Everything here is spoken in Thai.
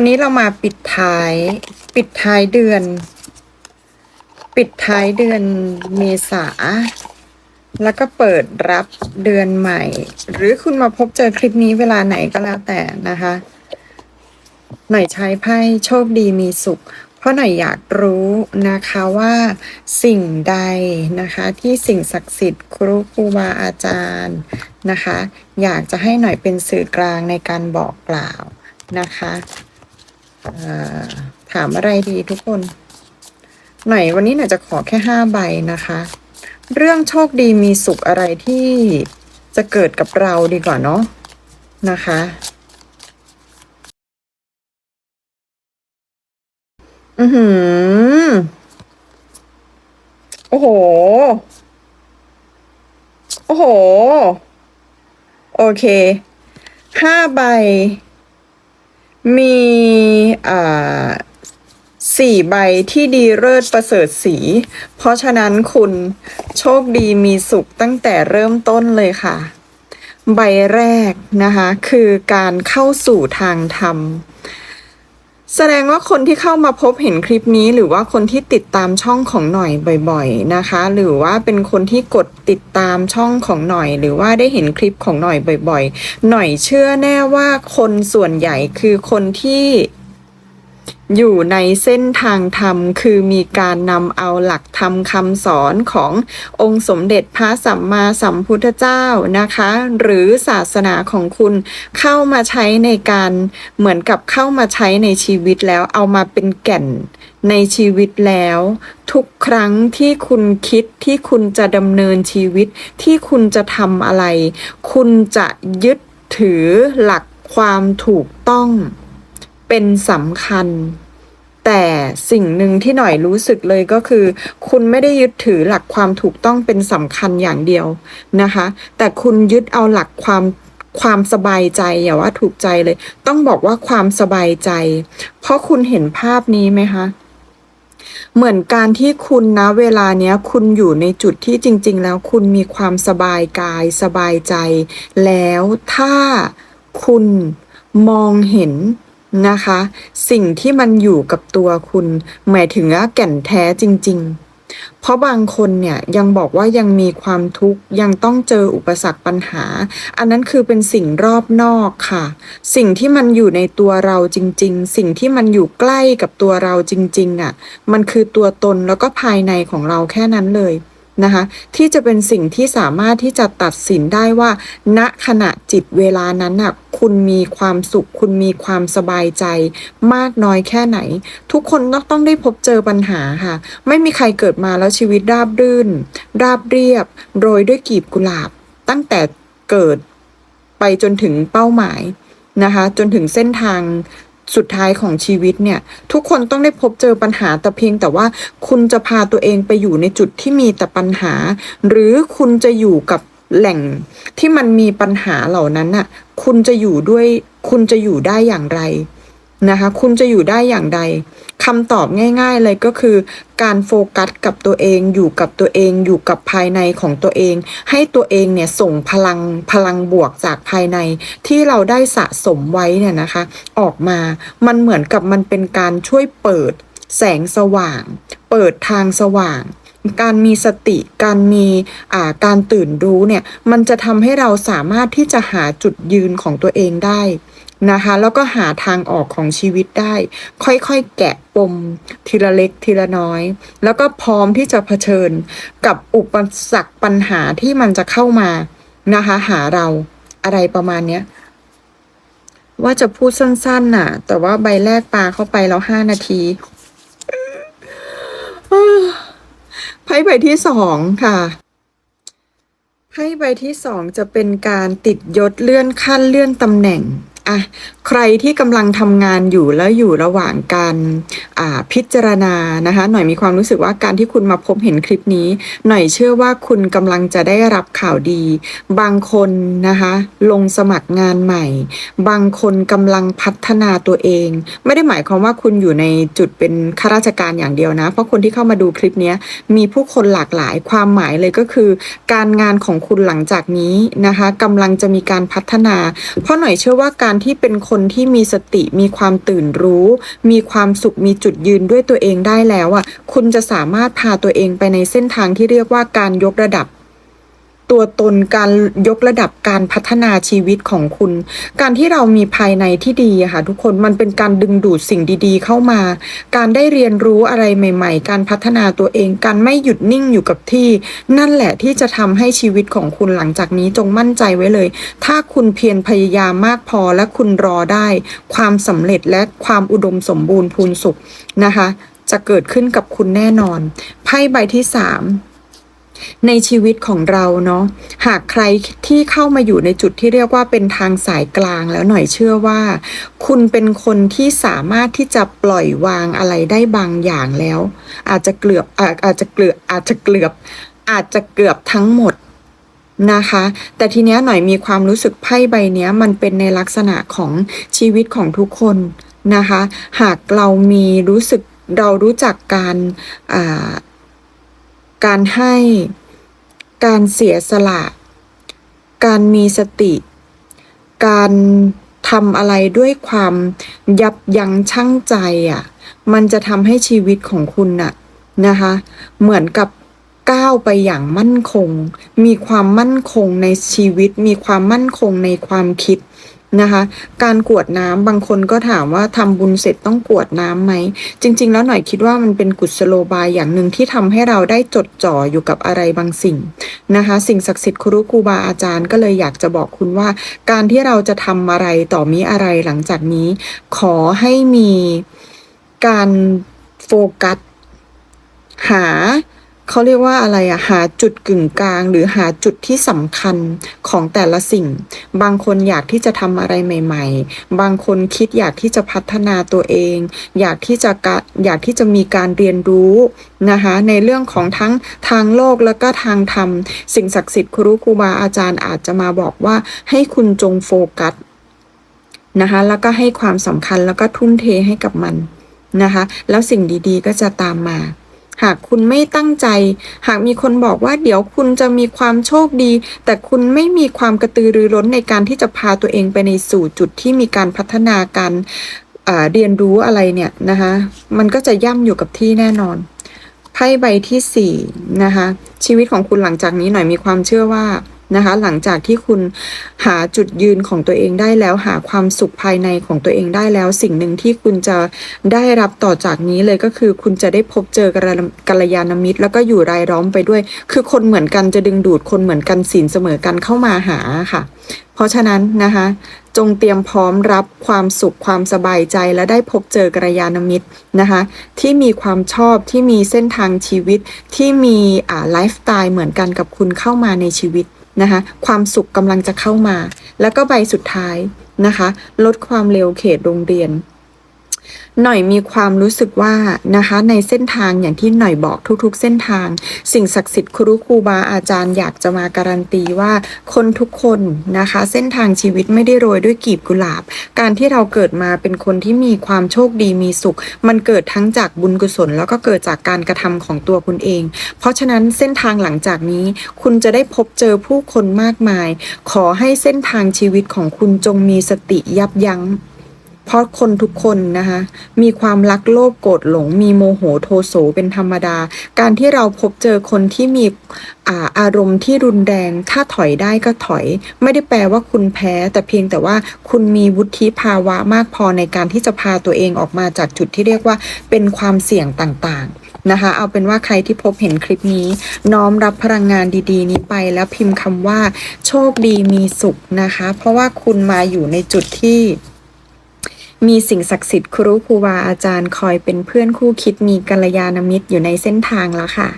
วันนี้เรามาปิดท้าย ปิดท้ายเดือน ปิดท้ายเดือนเมษา แล้วก็เปิดรับเดือนใหม่ หรือคุณมาพบเจอคลิปนี้เวลาไหนก็แล้วแต่นะคะ หน่อยใช้ไพ่โชคดีมีสุข เพราะหน่อยอยากรู้นะคะว่าสิ่งใดนะคะ ที่สิ่งศักดิ์สิทธิ์ครูครูบาอาจารย์นะคะ อยากจะให้หน่อยเป็นสื่อกลางในการบอกกล่าวนะคะ ถามอะไรดีทุกคน หน่อยวันนี้หน่อยจะขอแค่ห้าใบนะคะ เรื่องโชคดีมีสุขอะไรที่จะเกิดกับเราดีกว่าเนาะนะคะอือหือ โอ้โห โอ้โห โอเค ห้าใบ มีอ่าสี่ใบที่ดีเลิศประเสริฐสี เพราะฉะนั้นคุณโชคดีมีสุขตั้งแต่เริ่มต้นเลยค่ะ ใบแรกนะคะ คือการเข้าสู่ทางธรรม แสดงว่าคนที่เข้ามาพบเห็นคลิปนี้หรือว่าคนที่ติดตามช่องของหน่อยบ่อยๆนะคะ หรือว่าเป็นคนที่กดติดตามช่องของหน่อย หรือว่าได้เห็นคลิปของหน่อยบ่อยๆ หน่อยเชื่อแน่ว่าคนส่วนใหญ่คือคนที่ อยู่ในเส้นทางธรรม คือมีการนำเอาหลักธรรมคำสอนขององค์สมเด็จพระสัมมาสัมพุทธเจ้านะคะ หรือศาสนาของคุณเข้ามาใช้ในการเหมือนกับเข้ามาใช้ในชีวิตแล้วเอามาเป็นแก่นในชีวิตแล้ว ทุกครั้งที่คุณคิดที่คุณจะดำเนินชีวิตที่คุณจะทำอะไร คุณจะยึดถือหลักความถูกต้อง เป็นสำคัญ แต่สิ่งหนึ่งที่หน่อยรู้สึกเลยก็คือ คุณไม่ได้ยึดถือหลักความถูกต้องเป็นสำคัญอย่างเดียวนะคะ แต่คุณยึดเอาหลักความความสบายใจอย่าว่าถูกใจเลย ต้องบอกว่าความสบายใจ เพราะคุณเห็นภาพนี้ไหมคะเหมือนการที่คุณนะเวลาเนี้ยคุณอยู่ในจุดที่จริง ๆ แล้วคุณมีความสบายกายสบายใจ แล้วถ้าคุณมองเห็น นะคะ สิ่งที่มันอยู่กับตัวคุณ หมายถึงว่าแก่นแท้จริง ๆ เพราะบางคนเนี่ยยังบอกว่ายังมีความทุกข์ยังต้องเจออุปสรรคปัญหา อันนั้นคือเป็นสิ่งรอบนอกค่ะ สิ่งที่มันอยู่ในตัวเราจริง ๆ สิ่งที่มันอยู่ใกล้กับตัวเราจริงๆอะมันคือตัวตนแล้วก็ภายในของเราแค่นั้นเลยนะคะที่จะเป็นสิ่งที่สามารถที่จะตัดสินได้ว่า ณขณะจิตเวลานั้นน่ะ คุณมีความสุข คุณมีความสบายใจ มากน้อยแค่ไหน ทุกคนต้องต้องได้พบเจอปัญหาค่ะ ไม่มีใครเกิดมาแล้วชีวิตราบรื่น ราบเรียบ โรยด้วยกลีบกุหลาบ ตั้งแต่เกิดไปจนถึงเป้าหมายนะคะ จนถึงเส้นทางสุดท้ายของชีวิตเนี่ย ทุกคนต้องได้พบเจอปัญหาแต่เพียงแต่ว่าคุณจะพาตัวเองไปอยู่ในจุดที่มีแต่ปัญหา หรือคุณจะอยู่กับแหล่งที่มันมีปัญหาเหล่านั้นน่ะ คุณจะอยู่ด้วย คุณจะอยู่ได้อย่างไรนะคะ คุณจะอยู่ได้อย่างใดคำตอบง่าย ๆ เลยก็คือ การโฟกัสกับตัวเองอยู่กับตัวเองอยู่กับภายในของตัวเอง ให้ตัวเองเนี่ยส่งพลังพลังบวกจากภายในที่เราได้สะสมไว้เนี่ยนะคะ ออกมามันเหมือนกับมันเป็นการช่วยเปิดแสงสว่าง เปิดทางสว่าง การมีสติ การมีการตื่นรู้เนี่ย มันจะทำให้เราสามารถที่จะหาจุดยืนของตัวเองได้นะคะ แล้วก็หาทางออกของชีวิตได้ ค่อยๆแกะปมทีละเล็กทีละน้อย แล้วก็พร้อมที่จะเผชิญกับอุปสรรคปัญหาที่มันจะเข้ามานะคะ หาเราอะไรประมาณเนี้ยว่าจะพูดสั้นๆน่ะ แต่ว่าใบแรกปลาเข้าไปแล้วห้านาที ไพ่ใบที่สองค่ะไพ่ใบที่สองจะเป็นการติดยศเลื่อนขั้นเลื่อนตำแหน่งอะ ใครที่กำลังทำงานอยู่แล้วอยู่ระหว่างการพิจารณานะคะ หน่อยมีความรู้สึกว่าการที่คุณมาพบเห็นคลิปนี้ หน่อยเชื่อว่าคุณกำลังจะได้รับข่าวดี บางคนนะคะ ลงสมัครงานใหม่ บางคนกำลังพัฒนาตัวเอง ไม่ได้หมายความว่าคุณอยู่ในจุดเป็นข้าราชการอย่างเดียวนะ เพราะคนที่เข้ามาดูคลิปนี้มีผู้คนหลากหลายความหมายเลยก็คือ การงานของคุณหลังจากนี้นะคะกำลังจะมีการพัฒนา เพราะหน่อยเชื่อว่าการที่เป็นคนนที่มีสติมีความตื่นรู้ มีความสุขมีจุดยืนด้วยตัวเองได้แล้วอะคุณจะสามารถพาตัวเองไปในเส้นทางที่เรียกว่าการยกระดับ ตัวตนการยกระดับการพัฒนาชีวิตของคุณ การที่เรามีภายในที่ดีค่ะทุกคนมันเป็นการดึงดูดสิ่งดีๆ เข้ามา การได้เรียนรู้อะไรใหม่ ๆ การพัฒนาตัวเอง การไม่หยุดนิ่งอยู่กับที่ นั่นแหละที่จะทำให้ชีวิตของคุณหลังจากนี้จงมั่นใจไว้เลย ถ้าคุณเพียรพยายามมากพอและคุณรอได้ ความสำเร็จและความอุดมสมบูรณ์พูนสุขนะคะ จะเกิดขึ้นกับคุณแน่นอน ไพ่ใบที่สาม ในชีวิตของเราเนาะหากใครที่เข้ามาอยู่ในจุดที่เรียกว่าเป็นทางสายกลางแล้วหน่อยเชื่อว่า คุณเป็นคนที่สามารถที่จะปล่อยวางอะไรได้บางอย่างแล้ว อาจจะเกือบอาจจะเกือบอาจจะเกือบอาจจะเกือบทั้งหมดนะคะ แต่ทีเนี้ยหน่อยมีความรู้สึกไพ่ใบเนี้ยมันเป็นในลักษณะของชีวิตของทุกคนนะคะ หากเรามีรู้สึกเรารู้จักการ การให้ การเสียสละ การมีสติ การทำอะไรด้วยความยับยั้งชั่งใจอะ มันจะทำให้ชีวิตของคุณน่ะนะคะ เหมือนกับก้าวไปอย่างมั่นคง มีความมั่นคงในชีวิต มีความมั่นคงในความคิด นะคะ การกวดน้ำบางคนก็ถามว่าทำบุญเสร็จต้องกวดน้ำไหม จริง ๆ แล้วหน่อยคิดว่ามันเป็นกุศโลบายอย่างหนึ่งที่ทำให้เราได้จดจ่ออยู่กับอะไรบางสิ่งนะคะ สิ่งศักดิ์สิทธิ์ครูครูบาอาจารย์ก็เลยอยากจะบอกคุณว่า การที่เราจะทำอะไรต่อมีอะไรหลังจากนี้ ขอให้มีการโฟกัสหา เขาเรียกว่าอะไรอะหาจุดกึ่งกลาง หรือหาจุดที่สำคัญของแต่ละสิ่ง บางคนอยากที่จะทำอะไรใหม่ ๆ บางคนคิดอยากที่จะพัฒนาตัวเอง อยากที่จะอยากที่จะมีการเรียนรู้นะคะในเรื่องของทั้งทางโลกแล้วก็ทางธรรม สิ่งศักดิ์สิทธิ์ครูครูบาอาจารย์อาจจะมาบอกว่าให้คุณจงโฟกัสนะคะแล้วก็ให้ความสำคัญแล้วก็ทุ่มเทให้กับมันนะคะ แล้วสิ่งดีๆก็จะตามมา หากคุณไม่ตั้งใจ หากมีคนบอกว่าเดี๋ยวคุณจะมีความโชคดี แต่คุณไม่มีความกระตือรือร้นในการที่จะพาตัวเองไปในสู่จุดที่มีการพัฒนาการเรียนรู้อะไรเนี่ยนะคะมันก็จะย่ำอยู่กับที่แน่นอนไพ่ใบที่สี่นะคะชีวิตของคุณหลังจากนี้หน่อยมีความเชื่อว่า นะคะ หลังจากที่คุณหาจุดยืนของตัวเองได้แล้ว หาความสุขภายในของตัวเองได้แล้ว สิ่งหนึ่งที่คุณจะได้รับต่อจากนี้เลยก็คือ คุณจะได้พบเจอกัลกัลยาณมิตร แล้วก็อยู่รายล้อมไปด้วย คือคนเหมือนกันจะดึงดูดคนเหมือนกันศีลเสมอกันเข้ามาหาค่ะ เพราะฉะนั้นนะคะจงเตรียมพร้อมรับความสุขความสบายใจและได้พบเจอกัลยาณมิตรนะคะที่มีความชอบที่มีเส้นทางชีวิตที่มีไลฟ์สไตล์เหมือนกันกับคุณเข้ามาในชีวิต นะคะความสุขกำลังจะเข้ามา แล้วก็ใบสุดท้ายนะคะ ลดความเร็วเขตโรงเรียน หน่อยมีความรู้สึกว่านะคะในเส้นทางอย่างที่หน่อยบอกทุกๆ เส้นทาง สิ่งศักดิ์สิทธิ์ครูครูบาอาจารย์อยากจะมาการันตีว่าคนทุกคนนะคะ เส้นทางชีวิตไม่ได้โรยด้วยกีบกุหลาบ การที่เราเกิดมาเป็นคนที่มีความโชคดีมีสุข มันเกิดทั้งจากบุญกุศล แล้วก็เกิดจากการกระทำของตัวคุณเอง เพราะฉะนั้นเส้นทางหลังจากนี้ คุณจะได้พบเจอผู้คนมากมาย ขอให้เส้นทางชีวิตของคุณจงมีสติยับยั้ง เพราะคนทุกคนนะคะ มีความรักโลภโกรธหลง มีโมโหโทโสเป็นธรรมดา การที่เราพบเจอคนที่มีอาอารมณ์ที่รุนแรง ถ้าถอยได้ก็ถอย ไม่ได้แปลว่าคุณแพ้ แต่เพียงแต่ว่าคุณมีวุฒิภาวะมากพอในการที่จะพาตัวเองออกมาจากจุดที่เรียกว่าเป็นความเสี่ยงต่างๆนะคะเอาเป็นว่าใครที่พบเห็นคลิปนี้ น้อมรับพลังงานดีๆ นี้ไปแล้วพิมพ์คำว่า โชคดีมีสุขนะคะ เพราะว่าคุณมาอยู่ในจุดที่ มีสิ่งศักดิ์สิทธิ์ครูครูบาอาจารย์คอยเป็นเพื่อนคู่คิดมีกัลยาณมิตรอยู่ในเส้นทางแล้วค่ะ